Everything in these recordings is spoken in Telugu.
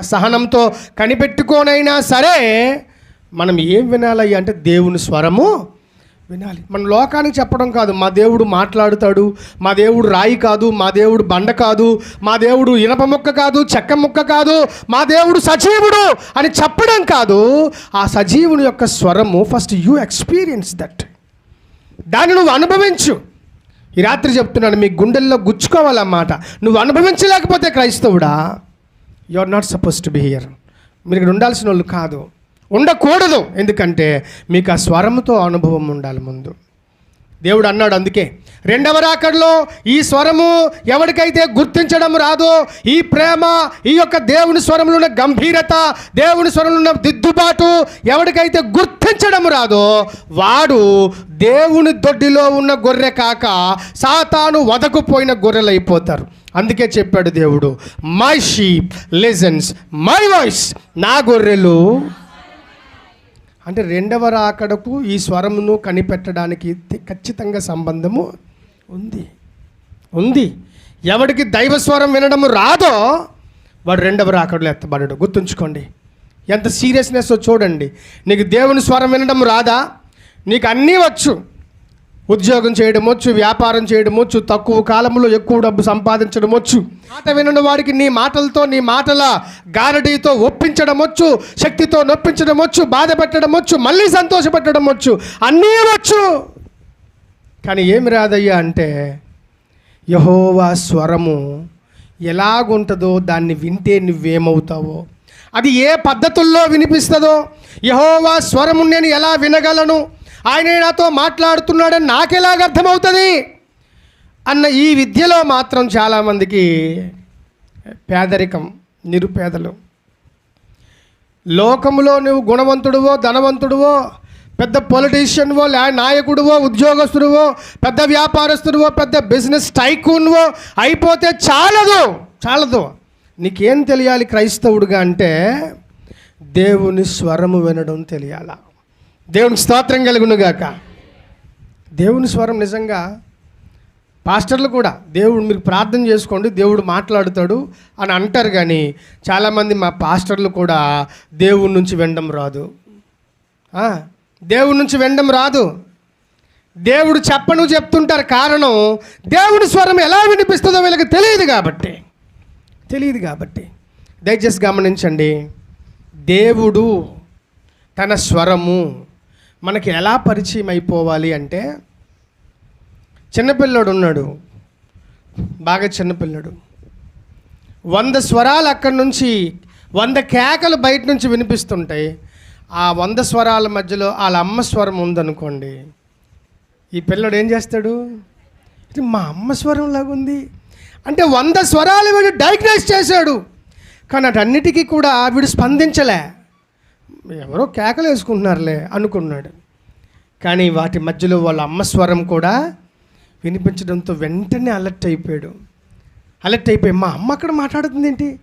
సహనంతో కనిపెట్టుకోనైనా సరే మనం ఏం వినాలయ్యా? అంటే దేవుని స్వరము వినాలి. మన లోకానికి చెప్పడం కాదు మా దేవుడు మాట్లాడుతాడు మా దేవుడు రాయి కాదు మా దేవుడు బండ కాదు మా దేవుడు ఇనప ముక్క కాదు చెక్క ముక్క కాదు మా దేవుడు సజీవుడు అని చెప్పడం కాదు ఆ సజీవుని యొక్క స్వరము ఫస్ట్ యూ ఎక్స్పీరియన్స్ దట్. దాన్ని నువ్వు అనుభవించు. ఈ రాత్రి చెప్తున్నాను మీ గుండెల్లో గుచ్చుకోవాలన్నమాట. నువ్వు అనుభవించలేకపోతే క్రైస్తవుడా? You are not suppose to be here మీరు ఇక్కడ ఉండాల్సిన వాళ్ళు కాదు. ఉండకూడదు. ఎందుకంటే మీకు ఆ స్వరంతో అనుభవం ఉండాలి ముందు. దేవుడు అన్నాడు అందుకే రెండవ రాకడలో ఈ స్వరము ఎవరికైతే గుర్తించడం రాదో ఈ ప్రేమ ఈ యొక్క దేవుని స్వరంలో ఉన్న గంభీరత దేవుని స్వరంలో ఉన్న దిద్దుబాటు ఎవరికైతే గుర్తించడం రాదో వాడు దేవుని దొడ్డిలో ఉన్న గొర్రె కాక సాతాను వదకుపోయిన గొర్రెలు అయిపోతారు అందుకే చెప్పాడు దేవుడు my sheep listens my voice నా గొర్రెలు అంటే రెండవ రాకడకు ఈ స్వరమును కనిపెట్టడానికి ఖచ్చితంగా సంబంధము ఉంది. ఉంది. ఎవడికి దైవ స్వరం వినడం రాదో వాడు రెండవ రాకడలో ఎత్తబడడు గుర్తుంచుకోండి. ఎంత సీరియస్నెస్ చూడండి. నీకు దేవుని స్వరం వినడం రాదా? నీకు అన్నీ వచ్చు. ఉద్యోగం చేయడం వచ్చు వ్యాపారం చేయడం వచ్చు తక్కువ కాలంలో ఎక్కువ డబ్బు సంపాదించడం వచ్చు. మాట వినని వాడికి నీ మాటలతో నీ మాటల గారడీతో ఒప్పించడం వచ్చు శక్తితో నొప్పించడం వచ్చు బాధ పెట్టడమొచ్చు మళ్ళీ సంతోషపెట్టడం వచ్చు. అన్నీ వచ్చు. కానీ ఏమి రాదయ్యా అంటే యహోవా స్వరము ఎలాగుంటుందో దాన్ని వింటే నువ్వేమవుతావో. అది ఏ పద్ధతుల్లో వినిపిస్తుందో యహోవా స్వరము నేను ఎలా వినగలను? ఆయన నాతో మాట్లాడుతున్నాడని నాకెలాగ అర్థమవుతుంది? అన్న ఈ విద్యలో మాత్రం చాలామందికి పేదరికం నిరుపేదలు. లోకములో నువ్వు గుణవంతుడువో ధనవంతుడువో పెద్ద పొలిటీషియన్వో లే నాయకుడువో ఉద్యోగస్తుడువో పెద్ద వ్యాపారస్తుడువో పెద్ద బిజినెస్ టైకూన్వో అయిపోతే చాలదు. చాలదు. నీకేం తెలియాలి క్రైస్తవుడుగా అంటే దేవుని స్వరము వినడం తెలియాల? దేవునికి స్తోత్రం కలుగునుగాక. దేవుని స్వరం నిజంగా పాస్టర్లు కూడా దేవుడు మీరు ప్రార్థన చేసుకోండి దేవుడు మాట్లాడుతాడు అని అంటారు కానీ చాలామంది మా పాస్టర్లు కూడా దేవుడి నుంచి వినడం రాదు. దేవుడి నుంచి వినడం రాదు. దేవుడు చెప్పను చెప్తుంటారు కారణం దేవుడి స్వరం ఎలా వినిపిస్తుందో వీళ్ళకి తెలియదు కాబట్టి. తెలియదు కాబట్టి. దయచేసి గమనించండి దేవుడు తన స్వరము మనకి ఎలా పరిచయం అయిపోవాలి అంటే చిన్నపిల్లడు ఉన్నాడు. బాగా చిన్నపిల్లడు వంద స్వరాలు అక్కడి నుంచి వంద కేకలు బయట నుంచి వినిపిస్తుంటాయి. ఆ వంద స్వరాల మధ్యలో వాళ్ళ అమ్మ స్వరం ఉందనుకోండి. ఈ పిల్లడు ఏం చేస్తాడు? ఇది మా అమ్మ స్వరం లాగుంది. అంటే వంద స్వరాలు వీడు డయాగ్నైజ్ చేశాడు. కానీ అటన్నిటికీ కూడా వీడు స్పందించలే. ఎవరో కేకలు వేసుకుంటున్నారులే అనుకున్నాడు. కానీ వాటి మధ్యలో వాళ్ళ అమ్మ స్వరం కూడా వినిపించడంతో వెంటనే అలర్ట్ అయిపోయాడు. అలర్ట్ అయిపోయి మా అమ్మ అక్కడ మాట్లాడుతుంది ఏంటి?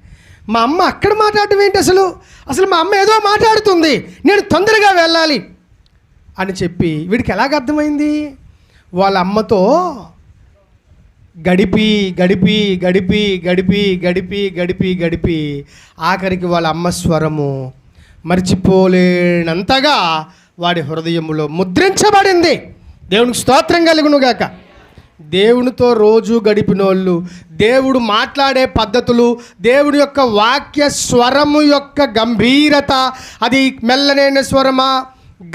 మా అమ్మ అక్కడ మాట్లాడటం ఏంటి అసలు? అసలు మా అమ్మ ఏదో మాట్లాడుతుంది. నేను తొందరగా వెళ్ళాలి. అని చెప్పి వీడికి ఎలాగ అర్థమైంది? వాళ్ళ అమ్మతో గడిపి గడిపి గడిపి గడిపి గడిపి గడిపి గడిపి ఆఖరికి వాళ్ళ అమ్మ స్వరము మర్చిపోలేనంతగా వాడి హృదయములో ముద్రించబడింది. దేవునికి స్తోత్రం కలుగునుగాక దేవునితో రోజు గడిపినోళ్ళు దేవుడు మాట్లాడే పద్ధతులు దేవుడి యొక్క వాక్య స్వరము యొక్క గంభీరత అది మెల్లనైన స్వరమా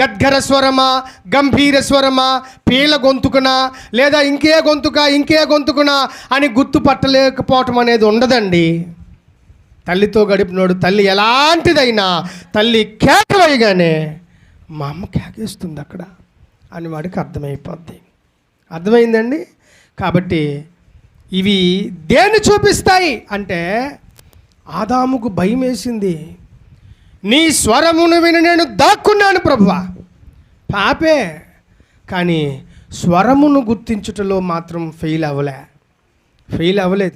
గద్గర స్వరమా గంభీర స్వరమా పీల గొంతుకున లేదా ఇంకే గొంతుక ఇంకే గొంతుకున అని గుర్తుపట్టలేకపోవటం అనేది ఉండదండి. తల్లితో గడిపినోడు తల్లి ఎలాంటిదైనా తల్లి కేకవేయగానే మా అమ్మ కేకేస్తుంది అక్కడ అని వాడికి అర్థమైపోద్ది. అర్థమైందండి? కాబట్టి ఇవి దేన్ని చూపిస్తాయి అంటే ఆదాముకు భయం వేసింది నీ స్వరమును విని నేను దాక్కున్నాను ప్రభువా. పాపే. కానీ స్వరమును గుర్తించుటలో మాత్రం ఫెయిల్ అవ్వలే. ఫెయిల్ అవ్వలేదు.